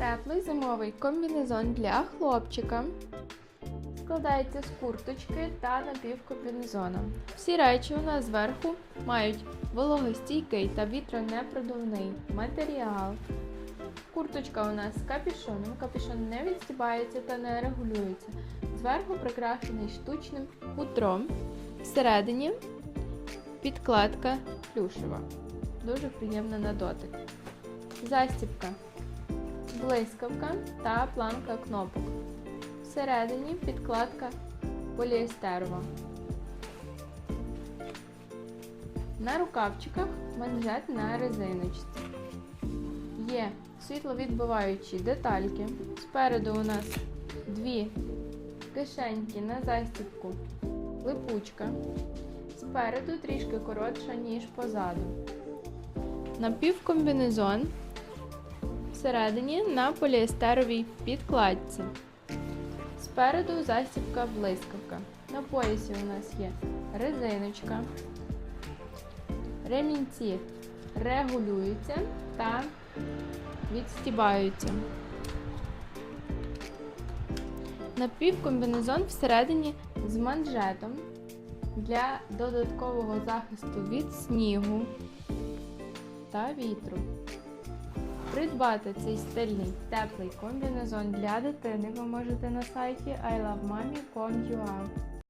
Теплий зимовий комбінезон для хлопчика. Складається з курточки та напівкомбінезона. Всі речі у нас зверху мають вологостійкий та вітронепродувний матеріал. Курточка у нас з капюшоном. Капюшон не відстібається та не регулюється. Зверху прикрашений штучним хутром. Всередині підкладка плюшева. Дуже приємна на дотик. Застібка, блискавка та планка кнопок. Всередині підкладка поліестерова. На рукавчиках манжет на резиночці. Є світловідбиваючі детальки. Спереду у нас дві кишеньки на застібку, липучка. Спереду трішки коротша, ніж позаду. Напівкомбінезон всередині на поліестеровій підкладці. Спереду застібка блискавка. На поясі у нас є резиночка. Ремінці регулюються та відстібаються. Напівкомбінезон всередині з манжетом для додаткового захисту від снігу та вітру. Придбати цей стильний теплий комбінезон для дитини ви можете на сайті ilovemami.com.ua